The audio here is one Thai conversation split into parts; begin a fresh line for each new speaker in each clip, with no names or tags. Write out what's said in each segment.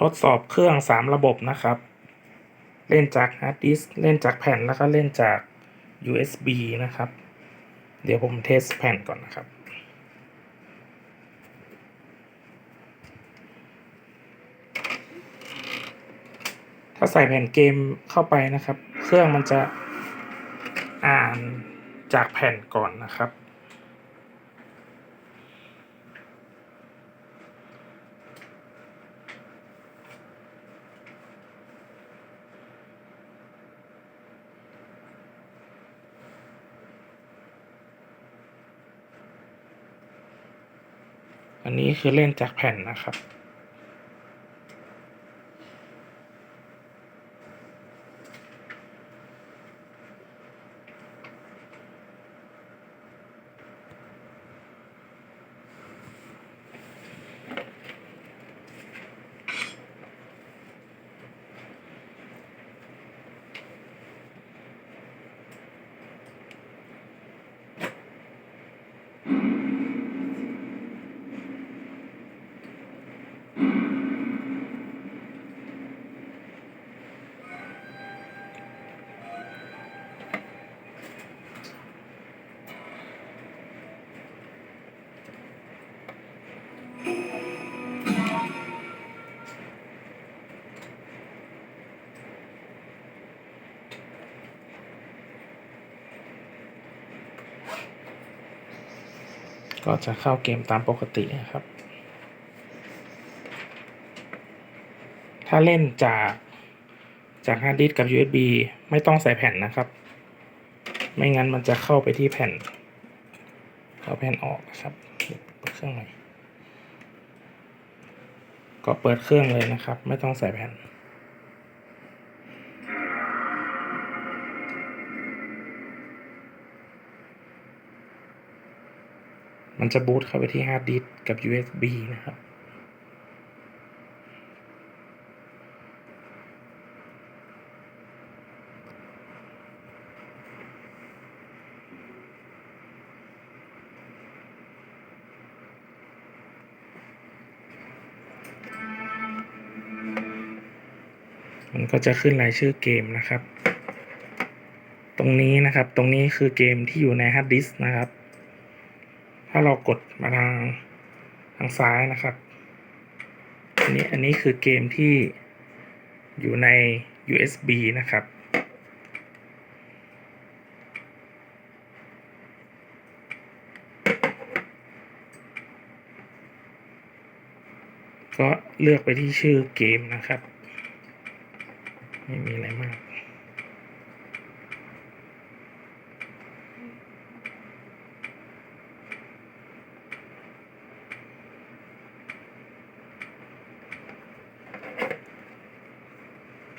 ทดสอบเครื่อง 3 ระบบนะครับ เล่นจากฮาร์ดดิสก์เล่นจากแผ่นแล้วก็เล่นจาก USB นะครับ เดี๋ยวผมเทสแผ่นก่อนนะครับ ถ้าใส่แผ่นเกมเข้าไปนะครับ เครื่องมันจะอ่านจากแผ่นก่อนนะครับ อันนี้คือเล่นจากแผ่นนะครับ ก็จะเข้าเกมตามปกตินะครับ ถ้าเล่นจากจากฮาร์ดดิสก์กับ USB ไม่ต้องใส่แผ่นนะครับ ไม่งั้นมันจะเข้าไปที่แผ่น เอาแผ่นออกนะครับเปิดเครื่องหม่ก็เปิดเครื่องเลยนะครับ ไม่ต้องใส่แผ่น มันจะบูตเข้าไปที่ฮาร์ดดิสก์กับ USB นะครับ มันก็จะขึ้นรายชื่อเกมนะครับ ตรงนี้นะครับ ตรงนี้คือเกมที่อยู่ในฮาร์ดดิสก์นะครับ ถ้าเรากดมาทางทางซ้ายนะครับ อันนี้อันนี้คือเกมที่อยู่ใน USB นะครับ ก็เลือกไปที่ชื่อเกมนะครับ ไม่มีอะไรมาก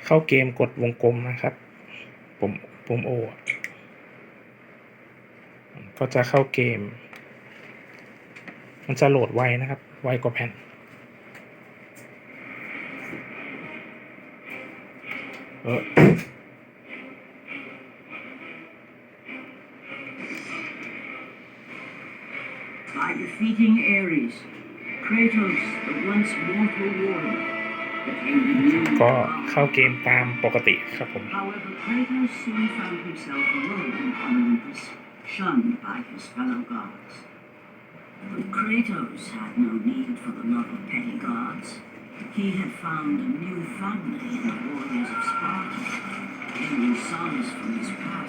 เข้าเกมกดวงกลมนะครับปุ่มปุ่มโอก็จะเข้าเกม มันจะโหลดไวนะครับ ไวกว่าแผ่นเออ
By defeating Ares, Kratos, the once mortal warrior,
ก็
god.
เข้าเกมตามปกติครับผม
However, Kratos soon found himself alone on Olympus, shunned by his fellow gods. But Kratos had no need for the love of petty gods. He had found a new family in the warriors of Sparta, gaining solace from his past